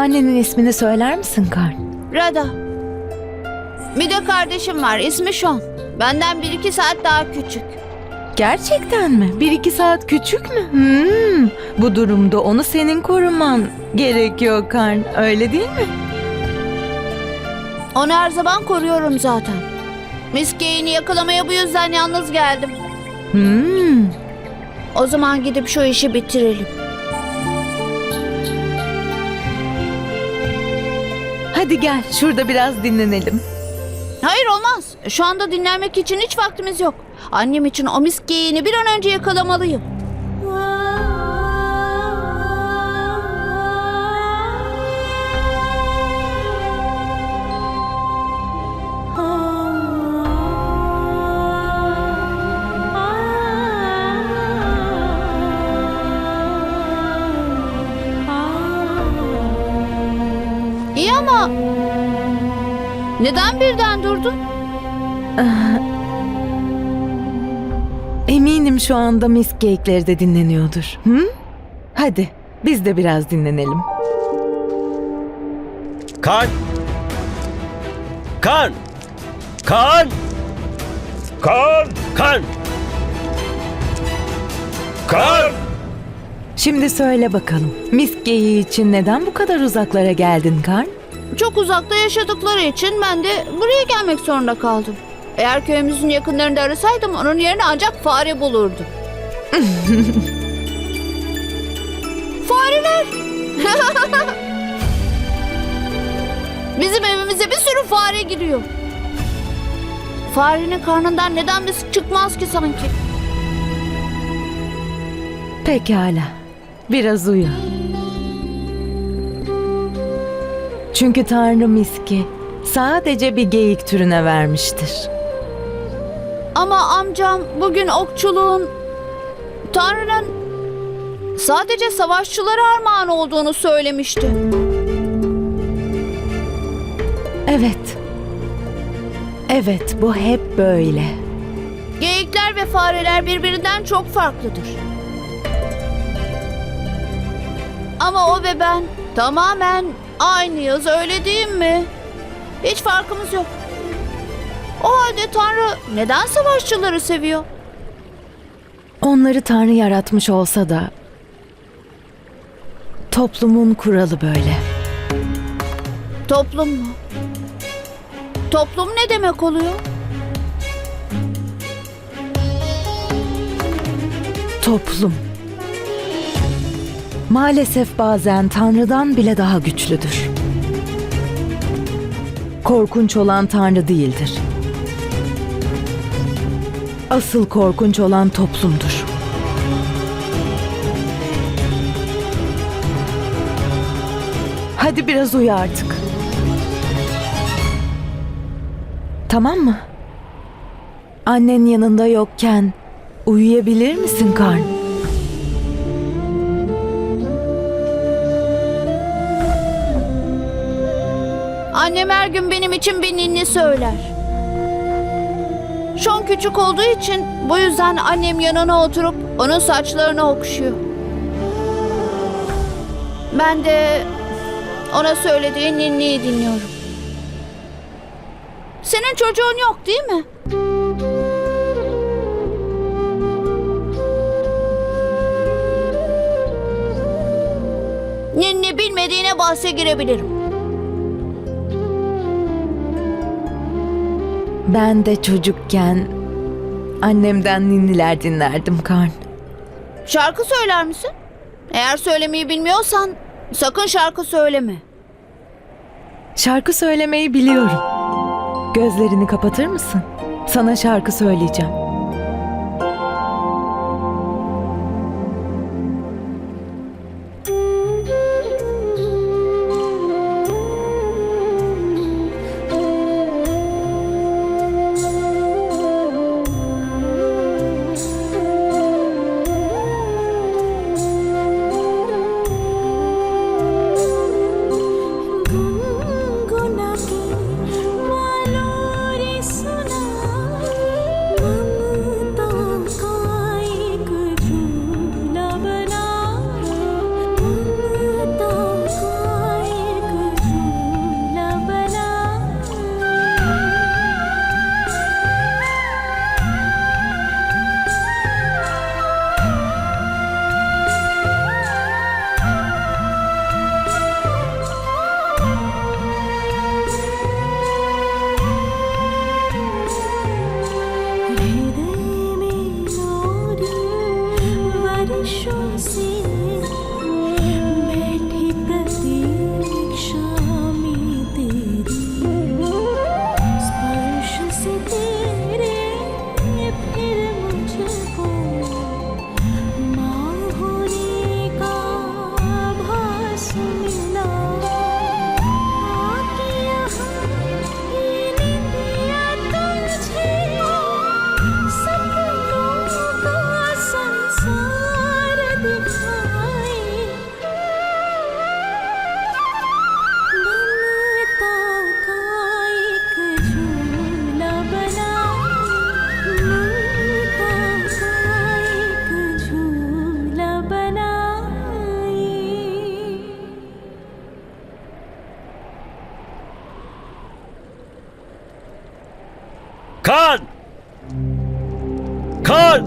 Annenin ismini söyler misin Karn? Rada. Bir de kardeşim var. ismi Sean. Benden bir iki saat daha küçük. Gerçekten mi? Bir iki saat küçük mü? Hmm, bu durumda onu senin koruman gerekiyor Karn. Öyle değil mi? Onu her zaman koruyorum zaten. Miss Kane'i yakalamaya bu yüzden yalnız geldim. Hmm, O zaman gidip şu işi bitirelim. Hadi gel şurada biraz dinlenelim. Hayır olmaz. Şu anda dinlenmek için hiç vaktimiz yok. Annem için o Kane'i bir an önce yakalamalıyım. Neden birden durdun? Eminim şu anda Miss Cake'leri de dinleniyordur. Hı? Hadi biz de biraz dinlenelim. Kan! Kan! Kan! Kan! Kan! Kan! Şimdi söyle bakalım. Miss Gay için neden bu kadar uzaklara geldin Karn? Çok uzakta yaşadıkları için ben de buraya gelmek zorunda kaldım. Eğer köyümüzün yakınlarında arasaydım onun yerine ancak fare bulurdum. Fareler! Bizim evimize bir sürü fare giriyor. Farenin karnından neden bir çıkmaz ki sanki? Pekala. Biraz uyu. Çünkü Tanrı miski sadece bir geyik türüne vermiştir. Ama amcam bugün okçuluğun Tanrı'nın sadece savaşçılara armağan olduğunu söylemişti. Evet. Evet, bu hep böyle. Geyikler ve fareler birbirinden çok farklıdır. Ama o ve ben tamamen aynıyız öyle değil mi? Hiç farkımız yok. O halde Tanrı neden savaşçıları seviyor? Onları Tanrı yaratmış olsa da toplumun kuralı böyle. Toplum mu? Toplum ne demek oluyor? Toplum. Maalesef bazen Tanrı'dan bile daha güçlüdür. Korkunç olan Tanrı değildir. Asıl korkunç olan toplumdur. Hadi biraz uyu artık. Tamam mı? Annen yanında yokken uyuyabilir misin Karn? Annem her gün benim için bir ninni söyler. Şon küçük olduğu için bu yüzden annem yanına oturup onun saçlarını okşuyor. Ben de ona söylediği ninniyi dinliyorum. Senin çocuğun yok değil mi? Ninni bilmediğine bahse girebilirim. Ben de çocukken annemden ninniler dinlerdim Karn. Şarkı söyler misin? Eğer söylemeyi bilmiyorsan sakın şarkı söyleme. Şarkı söylemeyi biliyorum. Gözlerini kapatır mısın? Sana şarkı söyleyeceğim. Kan! Kan!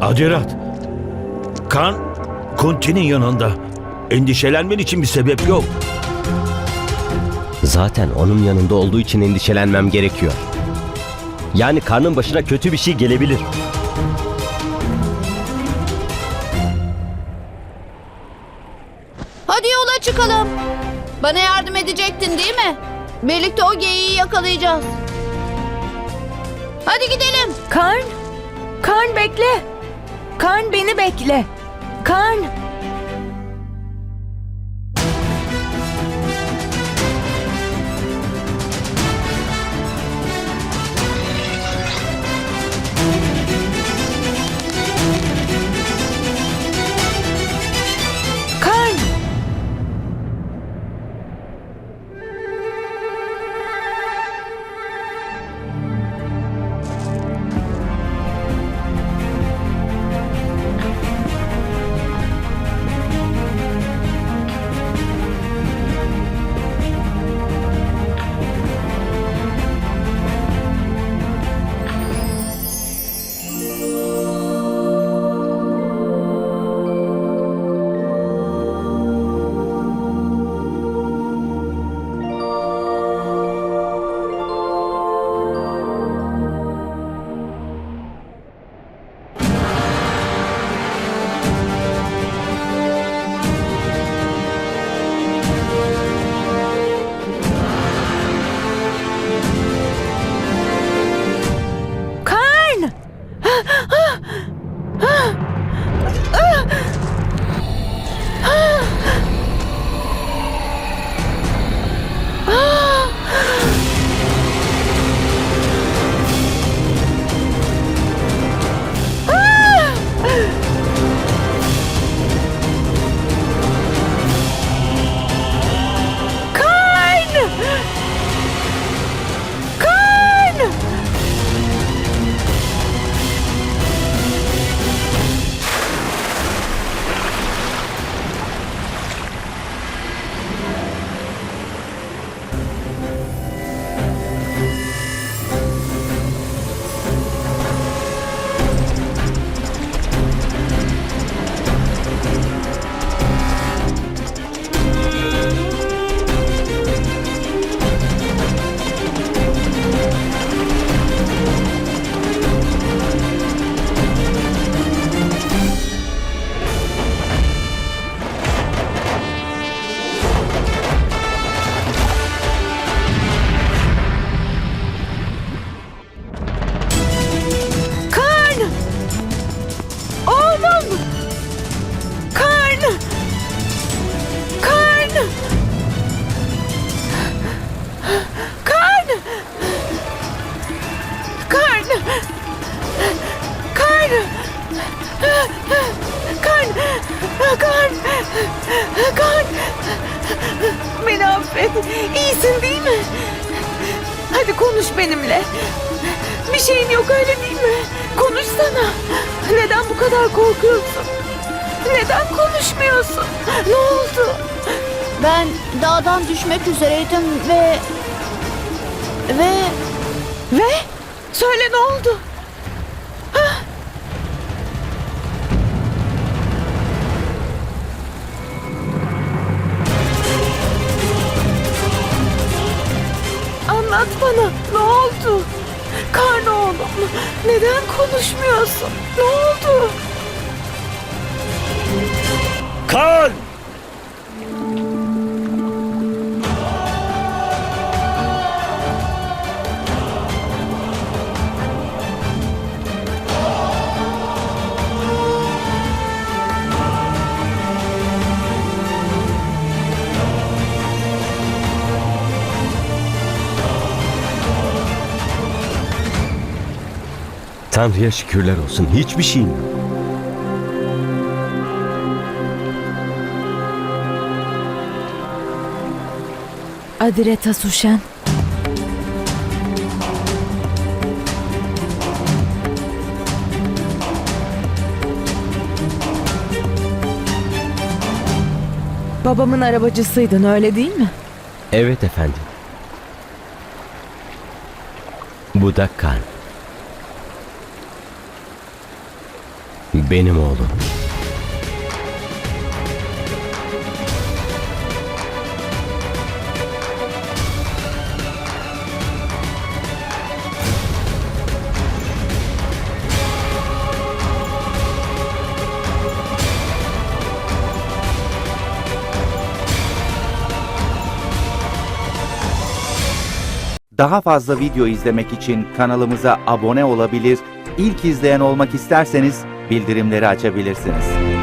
Adirat. Kan Kunti'nin yanında. Endişelenmen için bir sebep yok. Zaten onun yanında olduğu için endişelenmem gerekiyor. Yani karnın başına kötü bir şey gelebilir. Hadi yola çıkalım. Bana yardım edecektin değil mi? Birlikte o geyiği yakalayacağız. Hadi gidelim. Karn! Karn bekle! Karn beni bekle! Karn! Karn! Beni affet. İyisin değil mi? Hadi konuş benimle. Bir şeyin yok öyle değil mi? Konuşsana. Neden bu kadar korkuyorsun? Neden konuşmuyorsun? Ne oldu? Ben dağdan düşmek üzereydim ve... Ve... Ve? Söyle ne oldu? Tanrı'ya şükürler olsun. Hiçbir şeyim yok. Adireta Suşen. Babamın arabacısıydın öyle değil mi? Evet efendim. Bu da kan. Benim oğlum. Daha fazla video izlemek için kanalımıza abone olabilir, ilk izleyen olmak isterseniz bildirimleri açabilirsiniz.